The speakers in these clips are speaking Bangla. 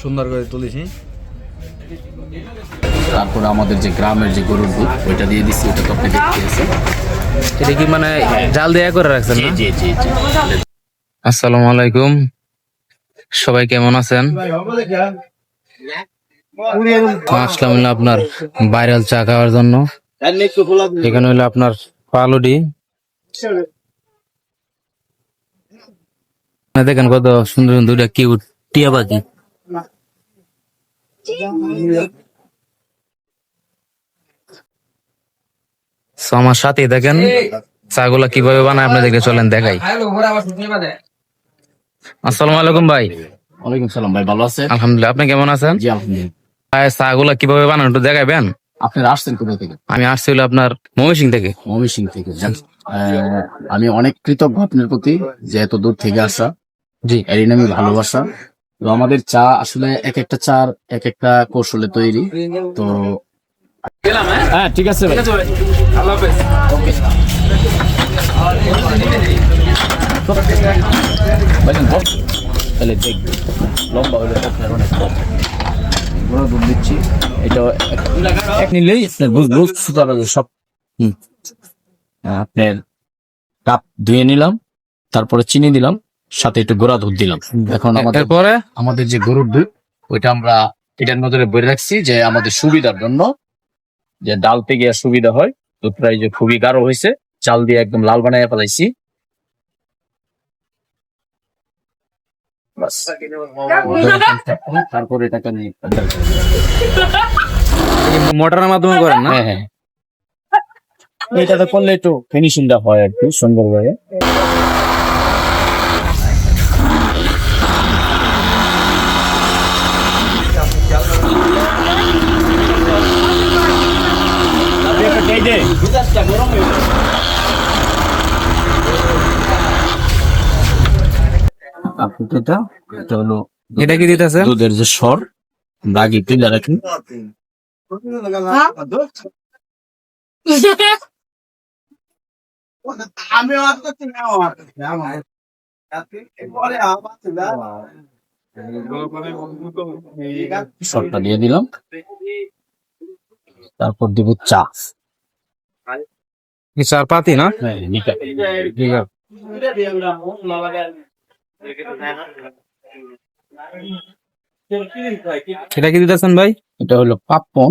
সুন্দর করে তুলেছি। তারপরে আমাদের যে গ্রামের যে গরুর দুধ ওইটা দিয়ে দিচ্ছি ওটা তো আপনি দেখতে এটা কি মানে জাল দেয়া করে রাখছেন জি না? জি জি জি আসসালামু আলাইকুম। সবাই কেমন আছেন? আসলাম হলো আপনার ভাইরাল চা খাওয়ার জন্য। এখানে হলো আপনার পালুডি। দেখেন কত সুন্দর সুন্দর কিউট টিয়া পাখি। আমার সাথে দেখেন চাগুলা কীভাবে বানায় আপনাদেরকে চলেন দেখাই। আসসালামু আলাইকুম ভাই। ওয়ালাইকুম সালাম ভাই ভালো আছে আলহামদুলিল্লাহ আপনি কেমন আছেন? জি আলহামদুলিল্লাহ। ভাই চাগুলা কীভাবে বানান একটু দেখাবেন? আপনি আসছেন কোথা থেকে? আমি আসছি হলো আপনার ময়মনসিং থেকে। মমি সিং থেকে আমি অনেক কৃতজ্ঞ আপনার প্রতি যে এত দূর থেকে আসা। জি এরই নামে ভালোবাসা। তো আমাদের চা আসলে এক একটা চার এক একটা কৌশলে তৈরি। তো হ্যাঁ ঠিক আছে ভাই। তাহলে দেখ লম্বা হলে আপনার অনেক বড়। দুধ দিচ্ছি। এটা এক- নিলেই আপনার সুতরাং সব হুম। আপনার কাপ ধুয়ে নিলাম তারপরে চিনি দিলাম। সাথে একটু গোড়া দুধ দিলাম। এখন আমাদের এরপরে আমাদের যে গরুর দুধ ওইটা আমরা এটার মধ্যে বলে রাখছি যে আমাদের সুবিধার জন্য যে ডালতে গিয়ে সুবিধা হয় দুধটা যে খুবই গাঢ় হয়েছে চাল দিয়ে একদম লাল বানাইয়া ফেলাইছি। তারপরে এটাকে নিয়ে মোটরের মাধ্যমে করেন না? হ্যাঁ হ্যাঁ। এটাতে করলে একটু ফিনিশিংটা হয় আর কি সুন্দরভাবে এটা কি দিতেছে? দুধের যে তুলে রাখি আমি শর্টটা দিয়ে দিলাম। তারপর দিব চা। চার পাতি না হ্যাঁ এটা কি দিতেছেন ভাই? এটা হলো পাপ্পন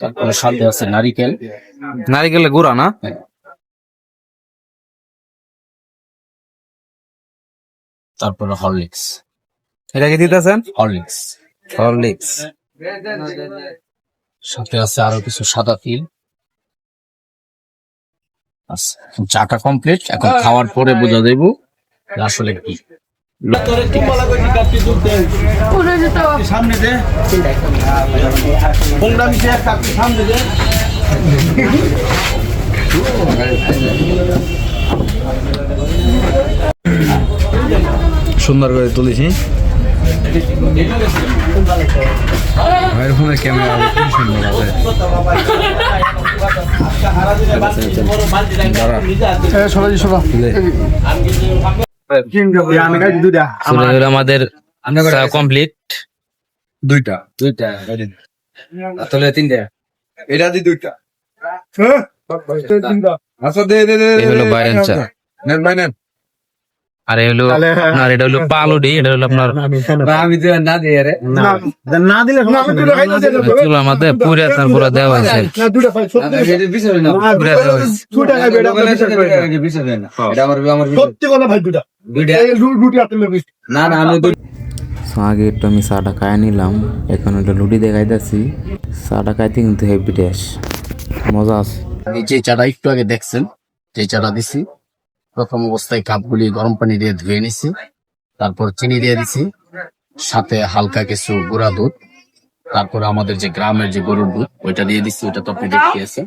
তারপরে সাথে আছে নারিকেল। নারিকেলের গুড়া না? তারপরে হরলিক্স। এটা কি দিতেছেন? হরলিক্স। হরলিক্স সাথে আছে আরও কিছু সাদা তিল। আচ্ছা, চাটা কমপ্লিট এখন খাওয়ার পরে বোঝা দেব আসলে কি। সামনে দে সামনে দে সুন্দর করে তুলেছি। ভাইয়ের ফোনের ক্যামেরা খুব সুন্দর আছে আমাদের কমপ্লিট দুইটা। দুইটা তাহলে তিনটা। এটা দি দুইটা। আচ্ছা দে দে দে হলো বাইরের চা। নেন ভাই নেন। আর এই হলো আপনার এটা হলো পালুডি এটা হলো আপনার আমি তো না দিই রে না দিলে পুরে তারপরে দেওয়া হয়েছে। পুরে দেওয়া হয়েছে। না। না। আমি সো আগে একটু আমি চাটা খাই নিলাম। এখন একটু লুডি দেখাইতেছি। চাটা খাইতে কিন্তু হেভি টেস্ট মজা আছে। যে চাটা একটু আগে দেখছেন যে চাটা দিছি প্রথম অবস্থায় কাপগুলি গরম পানি দিয়ে ধুয়ে নিছি তারপর চিনি দিয়ে দিছি সাথে হালকা কিছু গুঁড়া দুধ তারপর আমাদের যে গ্রামের যে গরুর দুধ ওইটা দিয়ে দিচ্ছি ওটা তো আপনি দেখিয়েছেন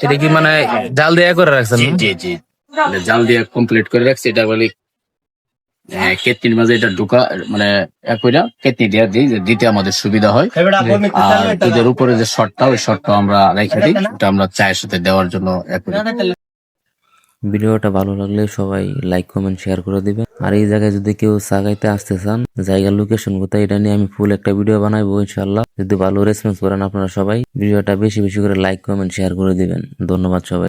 এটা কি মানে জাল দেয়া করে রাখছেন? জি জি মানে জাল দিয়ে কমপ্লিট করে রাখছি এটা বলি হ্যাঁ কেতনির মাঝে এটা ঢুকা মানে এক কইরা কেতনি দিয়ে দিই দিতে আমাদের সুবিধা হয়। আর দুধের উপরে যে শর্টটা ওই শর্টটা আমরা রেখে দিই ওটা আমরা চায়ের সাথে দেওয়ার জন্য ভিডিওটা ভালো লাগলে সবাই লাইক কমেন্ট শেয়ার করে দিবেন। আর এই জায়গায় যদি কেউ সাগাইতে আসতে চান, জায়গার লোকেশন কোথায়, এটা নিয়ে আমি ফুল একটা ভিডিও বানাবো ইনশাল্লাহ যদি ভালো রেসপন্স করেন আপনারা সবাই, ভিডিওটা বেশি বেশি করে লাইক কমেন্ট শেয়ার করে দিবেন। ধন্যবাদ সবাই।